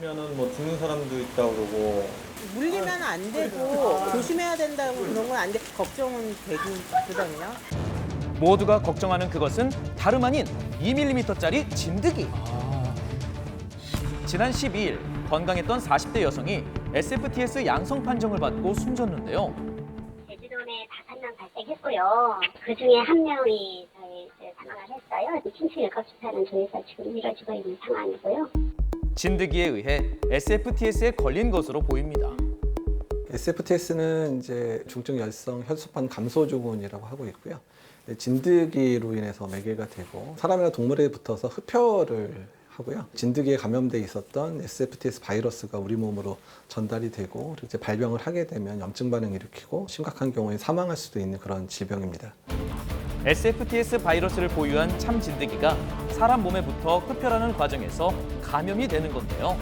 물리면은 뭐 죽는 사람도 있다고 그러고 물리면 안 되고 조심해야 된다고 그런 건 안 돼. 걱정은 되긴 되거든요. 모두가 걱정하는 그것은 다름 아닌 2mm짜리 진드기. 지난 12일 건강했던 40대 여성이 SFTS 양성 판정을 받고 숨졌는데요. 제주도 내 다섯 명 발생했고요. 그 중에 한 명이 저희 이제 사망을 했어요. 일급 수사는 저희에서 지금 이뤄지고 있는 상황이고요. 진드기에 의해 SFTS에 걸린 것으로 보입니다. SFTS는 이제 중증 열성 혈소판 감소 증후군이라고 하고 있고요. 진드기로 인해서 매개가 되고 사람이나 동물에 붙어서 흡혈을 하고요. 진드기에 감염돼 있었던 SFTS 바이러스가 우리 몸으로 전달이 되고 이제 발병을 하게 되면 염증 반응을 일으키고 심각한 경우에 사망할 수도 있는 그런 질병입니다. SFTS 바이러스를 보유한 참 진드기가 사람 몸에 붙어 흡혈하는 과정에서 감염이 되는 건데요.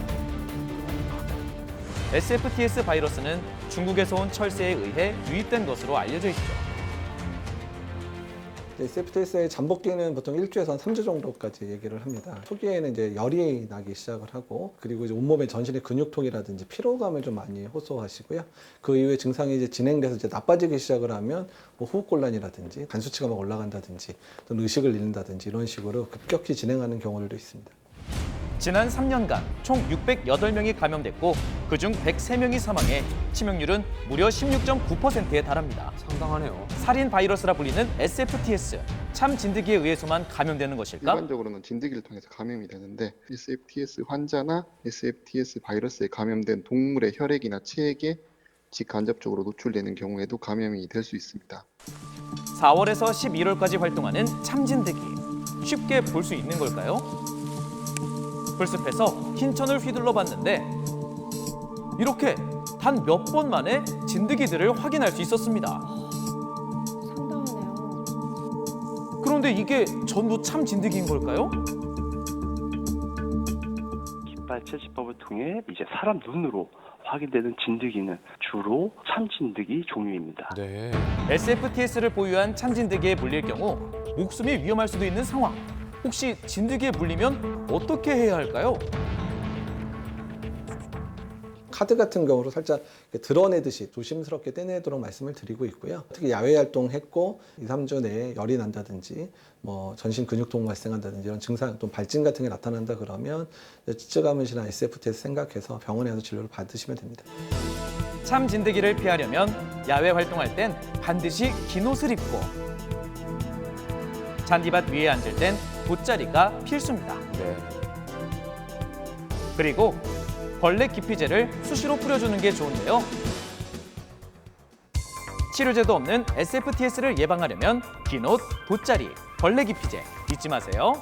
SFTS 바이러스는 중국에서 온 철새에 의해 유입된 것으로 알려져 있죠. SFTS의 잠복기는 보통 일주에서 한 3주 정도까지 얘기를 합니다. 초기에는 이제 열이 나기 시작을 하고 그리고 이제 온몸의 전신의 근육통이라든지 피로감을 좀 많이 호소하시고요. 그 이후에 증상이 이제 진행돼서 이제 나빠지기 시작을 하면 뭐 호흡곤란이라든지 간 수치가 막 올라간다든지 또는 의식을 잃는다든지 이런 식으로 급격히 진행하는 경우들도 있습니다. 지난 3년간 총 608명이 감염됐고 그중 103명이 사망해 치명률은 무려 16.9%에 달합니다. 상당하네요. 살인 바이러스라 불리는 SFTS, 참 진드기에 의해서만 감염되는 것일까? 일반적으로는 진드기를 통해서 감염이 되는데 SFTS 환자나 SFTS 바이러스에 감염된 동물의 혈액이나 체액에 직간접적으로 노출되는 경우에도 감염이 될 수 있습니다. 4월에서 11월까지 활동하는 참진드기. 쉽게 볼 수 있는 걸까요? 풀숲에서 흰천을 휘둘러 봤는데 이렇게 단 몇 번 만에 진드기들을 확인할 수 있었습니다. 상당하네요. 그런데 이게 전부 참 진드기인 걸까요? 깃발 채취법을 통해 이제 사람 눈으로 확인되는 진드기는 주로 참진드기 종류입니다. 네. SFTS를 보유한 참진드기에 물릴 경우 목숨이 위험할 수도 있는 상황. 혹시 진드기에 물리면 어떻게 해야 할까요? 카드 같은 경우로 살짝 드러내듯이 조심스럽게 떼내도록 말씀을 드리고 있고요. 특히 야외 활동했고 2, 3주 내에 열이 난다든지 뭐 전신 근육통 발생한다든지 이런 증상 또 발진 같은 게 나타난다 그러면 찌찌가문이나 SFTS 생각해서 병원에 가서 진료를 받으시면 됩니다. 참 진드기를 피하려면 야외 활동할 땐 반드시 긴 옷을 입고 잔디밭 위에 앉을 땐 돗자리가 필수입니다. 네. 그리고 벌레 기피제를 수시로 뿌려주는 게 좋은데요. 치료제도 없는 SFTS를 예방하려면 긴 옷, 돗자리, 벌레 기피제 잊지 마세요.